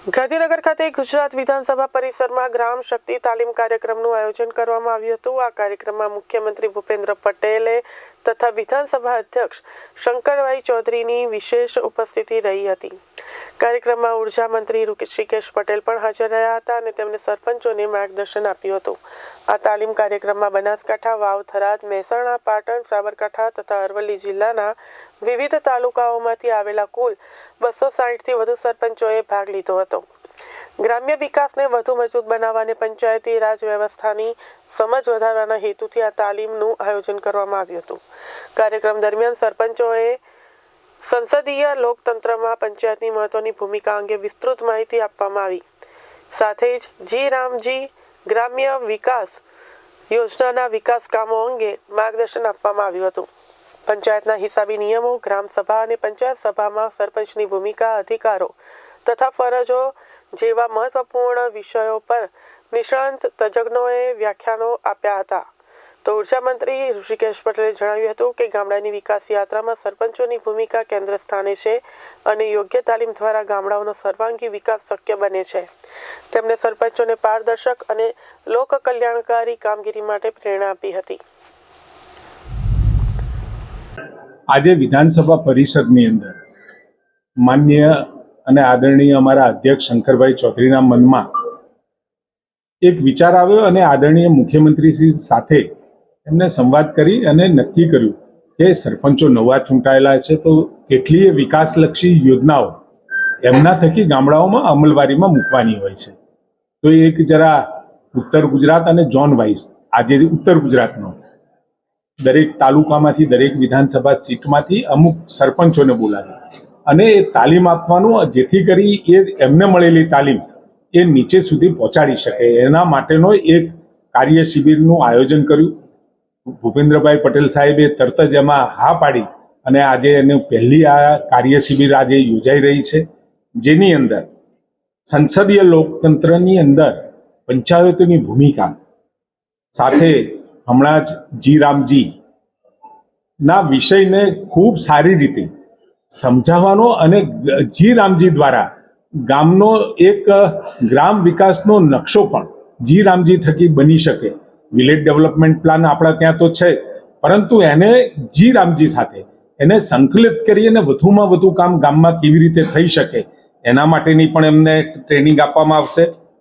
ગાંધીનગર ખાતે ગુજરાત વિધાનસભા પરિસરમાં ગ્રામ શક્તિ તાલીમ કાર્યક્રમનું આયોજન કરવામાં આવ્યું હતું. આ કાર્યક્રમમાં મુખ્યમંત્રી ભૂપેન્દ્ર પટેલે તથા વિધાનસભા અધ્યક્ષ શંકરભાઈ ચૌધરીની વિશેષ ઉપસ્થિતિ રહી હતી. કાર્યક્રમમાં ઊર્જા મંત્રી ઋષિકેશ પટેલ પણ હાજર રહ્યા હતા અને તેમણે સરપંચોને માર્ગદર્શન આપ્યું હતું. આ તાલીમ કાર્યક્રમમાં બનાસકાંઠા, વાવ, થરાદ, મહેસાણા, પાટણ, સાબરકાંઠા તથા અરવલ્લી જિલ્લાના વિવિધ તાલુકાઓમાંથી આવેલા કુલ બસો સાહીઠથી વધુ સરપંચોએ ભાગ લીધો હતો. ગ્રામ્ય વિકાસને વધુ મજબૂત બનાવવાને પંચાયતી રાજ વ્યવસ્થાની સમજ વધારવાના હેતુથી આ તાલીમનું આયોજન કરવામાં આવ્યું હતું. કાર્યક્રમ દરમિયાન સરપંચોએ સંસદીય લોકતંત્રમાં પંચાયતની મહત્વની ભૂમિકા અંગે વિસ્તૃત માહિતી આપવામાં આવી. સાથે જ જી રામજી ગ્રામ્ય વિકાસ યોજનાના વિકાસ કામો અંગે માર્ગદર્શન આપવામાં આવ્યું હતું. પંચાયતના હિસાબી નિયમો, ગ્રામ સભા અને પંચાયત સભામાં સરપંચની ભૂમિકા, અધિકારો તથા ફરજો જેવા મહત્વપૂર્ણ વિષયો પર નિષ્ણાંત તજજ્ઞોએ વ્યાખ્યાનો આપ્યા હતા. તો ઊર્જા મંત્રી ઋષિકેશ પટેલે જણાવ્યું હતું કે ગામડાની વિકાસ યાત્રામાં સરપંચોની ભૂમિકા કેન્દ્ર સ્થાને છે અને યોગ્ય તાલીમ દ્વારા ગામડાઓનો સર્વાંગી વિકાસ શક્ય બને છે. તેમણે સરપંચોને પારદર્શક અને લોક કલ્યાણકારી કામગીરી માટે પ્રેરણા આપી હતી. આજે વિધાનસભા પરિષદની અંદર માન્ય અને આદરણીય અમારા અધ્યક્ષ શંકરભાઈ ચૌધરીના મનમાં એક વિચાર આવ્યો અને આદરણીય મુખ્યમંત્રીશ્રી સાથે એમને સંવાદ કરી અને નક્કી કર્યું કે સરપંચો નવા ચૂંટાયેલા છે તો કેટલીય વિકાસલક્ષી યોજનાઓ એમના થકી ગામડાઓમાં અમલવારીમાં મૂકવાની હોય છે. તો એક જરા ઉત્તર ગુજરાત અને જોન વાઇસ આજે ઉત્તર ગુજરાતનો. દરેક તાલુકામાંથી, દરેક વિધાનસભા સીટમાંથી અમુક સરપંચોને બોલાવી. અને એ તાલીમ આપવાનું, જેથી કરી એ એમને મળેલી તાલીમ એ નીચે સુધી પહોંચાડી શકે. એના માટેનો એક કાર્ય શિબિરનું આયોજન કર્યું. ભૂપેન્દ્રભાઈ પટેલ સાહેબે તરત જ એમાં હા પાડી અને આજે એનું પહેલી આ કાર્ય શિબિર આજે યોજાઈ રહી છે. જેની અંદર સંસદીય લોકતંત્રની અંદર પંચાયતોની ભૂમિકા સાથે હમણાં જ જી રામજી ના વિષયને ખૂબ સારી રીતે સમજાવવાનો અને જી રામજી દ્વારા ગામનો એક ગ્રામ વિકાસનો નકશો પણ જી રામજી થકી બની શકે વિલેજ ડેવલપમેન્ટ પ્લાન આપણા ત્યાં તો છે. પરંતુ એને જી રામજી સાથે એને સંકલિત કરી અને વધુમાં વધુ કામ ગામમાં કેવી રીતે થઈ શકે એના માટેની પણ એમને ટ્રેનિંગ આપવામાં આવશે.